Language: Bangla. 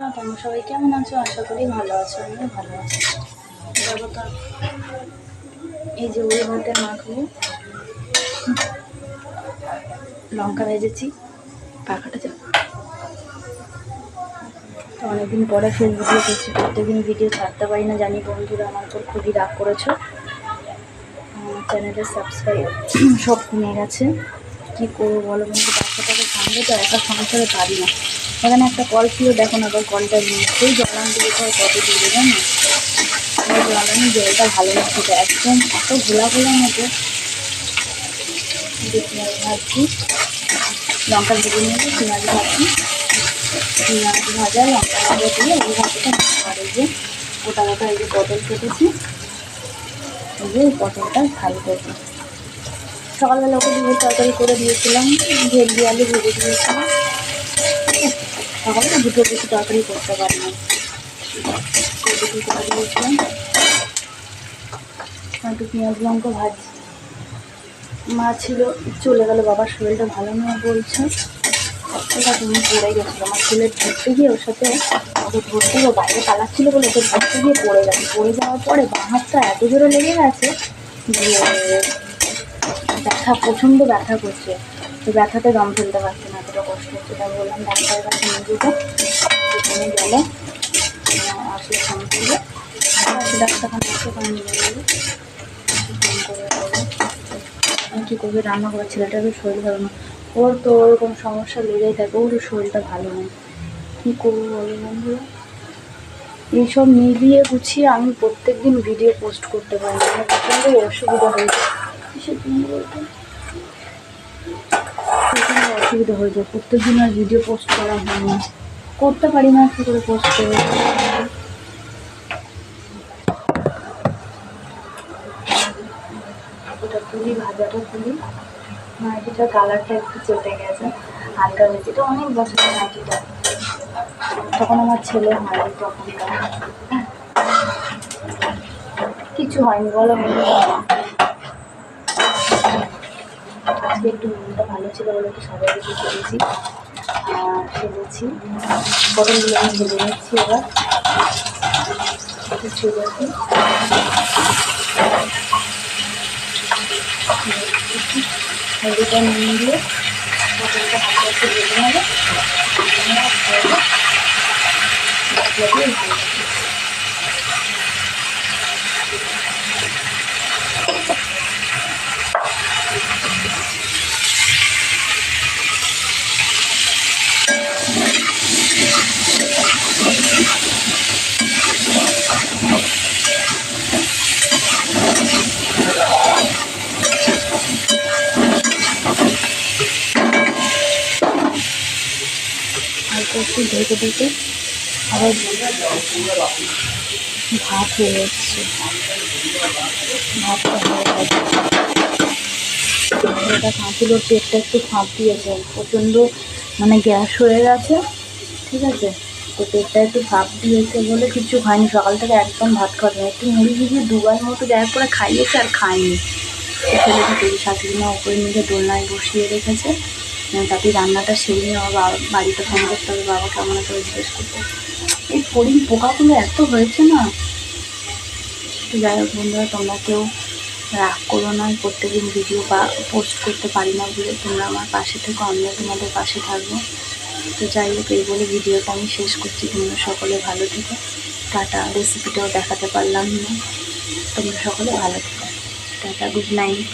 তোমরা সবাই কেমন আছো? আশা করি ভালো আছো, আমিও ভালো আছি। দেখো তো, এই যে ওই ভাতে মাখবো লঙ্কা ভেজেছি, পাখাটা যাও তো অনেকদিন পরে ফেস ভিডিও করছি প্রত্যেকদিন ভিডিও ছাড়তে পারি না, জানি বন্ধুরা আমার উপর খুবই রাগ করেছ। চ্যানেলের সাবস্ক্রাইব সব কমে গেছে। কী করব বলো বন্ধু? বাচ্চাটাকে সামনে তো একা সংসারে পারি না। এখানে একটা কল ছিল দেখুন আবার কলটা নিয়ে সেই দিয়ে হয় কত দূরে জানো? ওই জলানি জলটা ভালো লাগছে একদম এত ঘোলা ঘোলা মতো ভাজছি। লঙ্কা ভেজে নিয়েছি পেঁয়াজ ভাজছি। পেঁয়াজ ভাজা, লঙ্কা ভাজা দিয়ে এই ভাজাটা আর যে গোটা গোটা এই যে পটল কেটেছি। এই যে পটলটা ভালো করব সকালবেলা ওকে ডিমের তরকারি করে দিয়েছিলাম, ভেন্ডি, আলু ভেজে দিয়েছিলাম। সকালে না দুটো বেশি তরকারি করতে পারি না। একটু পেঁয়াজ লঙ্কা ভাজি। মা ছিল, চলে গেল, বাবার শরীরটা ভালো নয় বলছে। তুমি পড়ে গেছিল আমার ছেলে ধরতে গিয়ে ওর সাথে ওকে ধরতে গিয়ে বাইরে পালাচ্ছিল বলে ওকে ধরতে গিয়ে পড়ে গেছে পড়ে যাওয়ার পরে বাঁ হাতটা এত জোরে লেগে গেছে যে ব্যথা, প্রচণ্ড ব্যথা করছে। ব্যথাতে দম ফেলতে পারছে না, এতটা কষ্ট হচ্ছে, তাই বললাম ডাক্তারের কাছে নিয়ে যেতে। সেখানে গেলে আসলে ফোন করবে ডাক্তারখানা আসে নিয়ে ফোন করে কী করবে, রান্না করার ছেলেটারও শরীর ভালো না। ওর তো ওরকম সমস্যা লেগেই থাকে, ওর শরীরটা ভালো নয় কী করব বলো বন্ধুরা? এইসব মিলিয়ে গুছিয়ে আমি প্রত্যেক দিন ভিডিও পোস্ট করতে পারি না প্রচণ্ড অসুবিধা হয়েছে। জন্য বলতো প্রচণ্ড অসুবিধা হয়ে যায়। প্রত্যেক দিন আর ভিডিও পোস্ট করা হয় না। করতে পারি না কী করে পোস্ট করে। তুলি, ভাজাটা তুলি। কালারটা একটু গেছে। হালকা অনেক বছরের তখন আমার ছেলে তখনকার। কিছু হয়নি বলো। আজকে একটু মনটা ভালো ছিল বলে একটু সবাই কিছু করেছি ফেলেছি পটলগুলো আমি ভেজে নিচ্ছি এবার। কি। নিয়ে দিয়ে একটু ঢেকে ঢেকে আবার ভাত হয়ে যাচ্ছে। ভাতটা হয়ে গেছে। এটা পেটটা একটু ফাঁপ দিয়েছে প্রচণ্ড মানে গ্যাস হয়ে গেছে। ঠিক আছে? তো পেটটা একটু ফাঁপ দিয়েছে বলে কিছু হয়নি সকাল থেকে একদম ভাত খাওয়া যায়। একটু মুড়ি ভিজিয়ে দুবার মতো দেওয়ার করে খাইয়েছে আর খায়নি তো ছেলেটা পেটে শাশুড়ি মা উপরে নিয়ে দোলনায় বসিয়ে রেখেছে। তাতে রান্নাটা সেরে নিয়ে আমার বাবা বাড়িতে ফোন করতে হবে বাবা কেমন আছে জিজ্ঞেস করতে এই ফড়িং পোকাগুলো এত হয়েছে না? যাই হোক বন্ধুরা, তোমরা কেউ রাগ করো না প্রত্যেকদিন ভিডিও পোস্ট করতে পারি না বলে তোমরা আমার পাশে থেকো, আমিও তোমাদের পাশে থাকব। তো যাই হোক, এই বলে ভিডিওটা আমি শেষ করছি। তোমরা সকলে ভালো থেকো। টাটা রেসিপিটাও দেখাতে পারলাম না। তোমরা সকলে ভালো থেকো। Tata good night